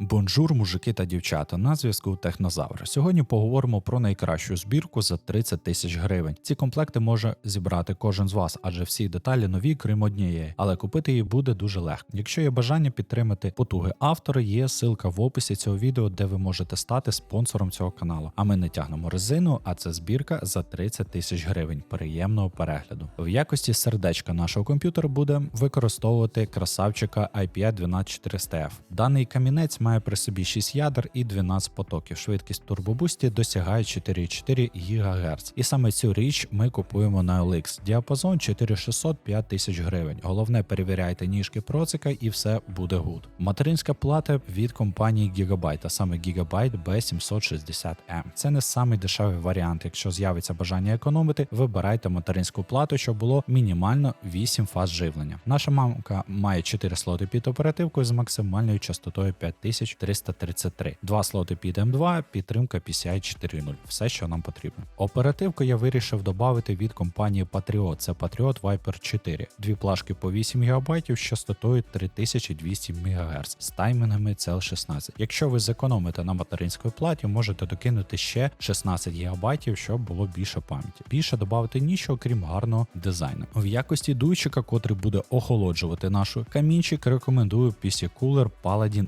Бонжур, мужики та дівчата. На зв'язку Технозавр. Сьогодні поговоримо про найкращу збірку за 30 тисяч гривень. Ці комплекти може зібрати кожен з вас, адже всі деталі нові, крім однієї, але купити її буде дуже легко. Якщо є бажання підтримати потуги автора, є ссылка в описі цього відео, де ви можете стати спонсором цього каналу. А ми не тягнемо резину, а це збірка за 30 тисяч гривень. Приємного перегляду. В якості сердечка нашого комп'ютера буде використовувати красавчика IPI 12400F. Даний камінець має при собі 6 ядер і 12 потоків. Швидкість турбобусті досягає 4,4 ГГц. І саме цю річ ми купуємо на OLX. Діапазон 4600 тисяч гривень. Головне перевіряйте ніжки процика і все буде гуд. Материнська плата від компанії Gigabyte, а саме Gigabyte B760M. Це не самий дешевий варіант. Якщо з'явиться бажання економити, вибирайте материнську плату, щоб було мінімально 8 фаз живлення. Наша мамка має 4 слоти під оперативкою з максимальною частотою 5333, 2 слоти під M2, підтримка PCI 4.0. Все, що нам потрібно. Оперативку я вирішив додати від компанії Patriot. Це Patriot Viper 4. Дві плашки по 8 ГБ з частотою 3200 МГц з таймінгами CL16. Якщо ви зекономите на материнській платі, можете докинути ще 16 ГБ, щоб було більше пам'яті. Більше додати нічого, крім гарного дизайну. В якості дуйчика, котрий буде охолоджувати нашу камінчик, рекомендую PC Cooler Paladin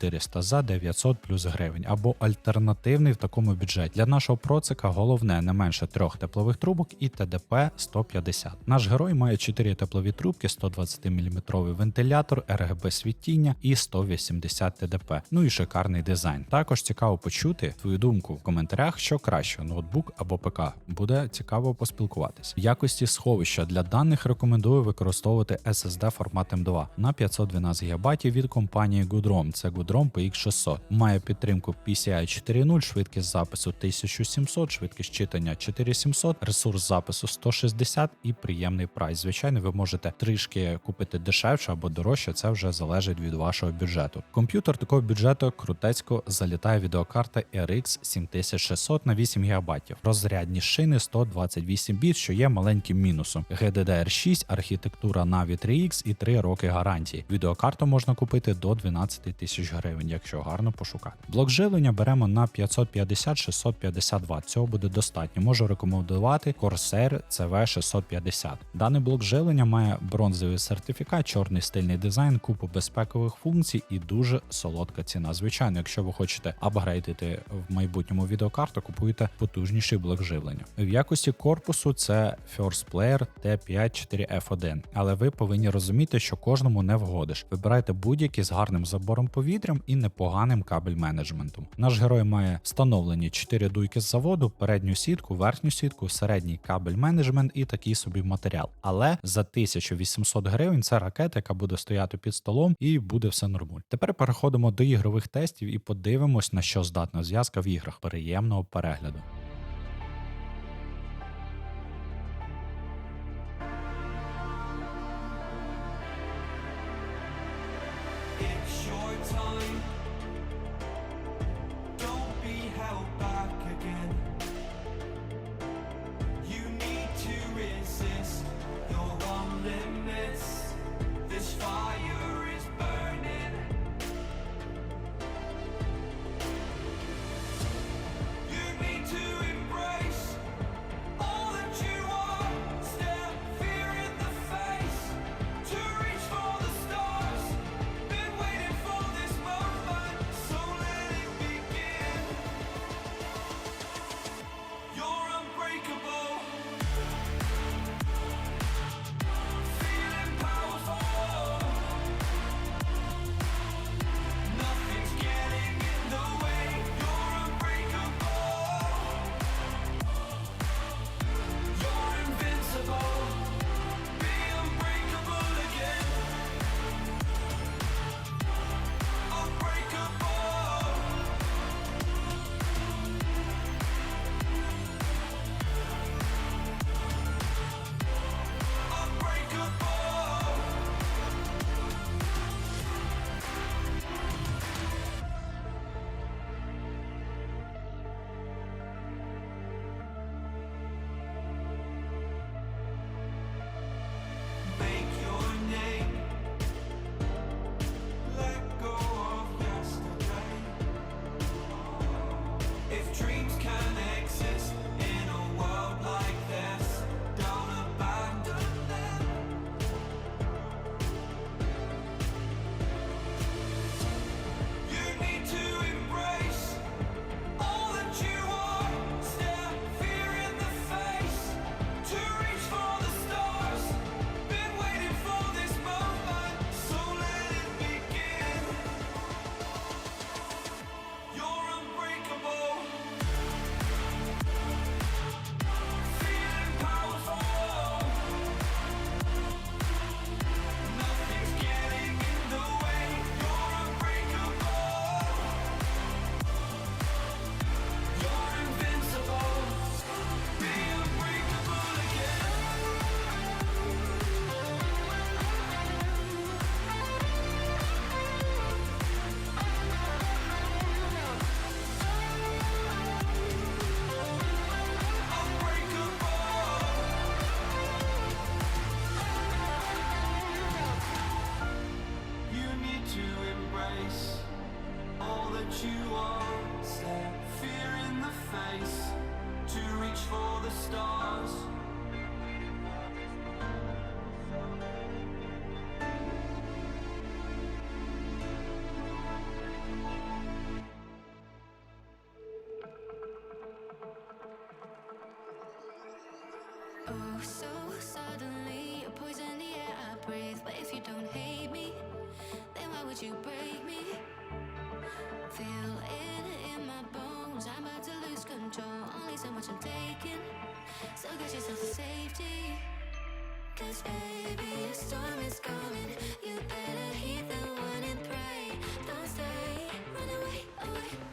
X400 за 900 плюс гривень або альтернативний в такому бюджеті. Для нашого процика головне не менше трьох теплових трубок і ТДП 150. Наш герой має 4 теплові трубки, 120 мм вентилятор, RGB світіння і 180 ТДП. Ну і шикарний дизайн. Також цікаво почути твою думку в коментарях, що краще ноутбук або ПК. Буде цікаво поспілкуватись. В якості сховища для даних рекомендую використовувати SSD формат M2 на 512 ГБ від компанії Goodrom. Це Goodrom PX600. Має підтримку PCI 4.0, швидкість запису 1700, швидкість читання 4700, ресурс запису 160 і приємний прайс. Звичайно, ви можете трішки купити дешевше або дорожче, це вже залежить від вашого бюджету. Комп'ютер такого бюджету крутецько залітає відеокарта RX 7600 на 8 ГБ. Розрядні шини 128 біт, що є маленьким мінусом. GDDR6, архітектура Navi 3X і 3 роки гарантії. Відеокарту можна купити до 12 тисяч гривень, якщо гарно пошукати. Блок живлення беремо на 550-650 Вт. Цього буде достатньо. Можу рекомендувати Corsair CV650. Даний блок живлення має бронзовий сертифікат, чорний стильний дизайн, купу безпекових функцій і дуже солодка ціна. Звичайно, якщо ви хочете апгрейдити в майбутньому відеокарту, купуйте потужніший блок живлення. В якості корпусу це First Player T54F1, але ви повинні розуміти, що кожному не вгодиш. Вибирайте будь-який з гарним забором повітрям і непоганим кабель менеджментом. Наш герой має встановлені 4 дуйки з заводу, передню сітку, верхню сітку, середній кабель менеджмент і такий собі матеріал. Але за 1800 гривень це ракета, яка буде стояти під столом, і буде все нормуль. Тепер переходимо до ігрових тестів і подивимось, на що здатна зв'язка в іграх. Приємного перегляду. The stars. Oh, so suddenly you're poison the air I breathe. But if you don't hate me, then why would you break me? Feel it in my bones. I'm about to lose control. Only so much I'm taking. So. Cause baby, a storm is coming. You better heed the warning, pray. Don't stay. Run away, away.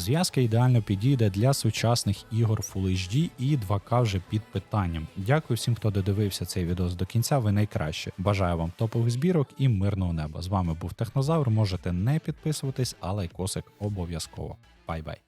Зв'язка ідеально підійде для сучасних ігор Full HD і 2К вже під питанням. Дякую всім, хто додивився цей відос до кінця. Ви найкраще. Бажаю вам топових збірок і мирного неба. З вами був Технозавр. Можете не підписуватись, а лайкосик обов'язково. Бай-бай.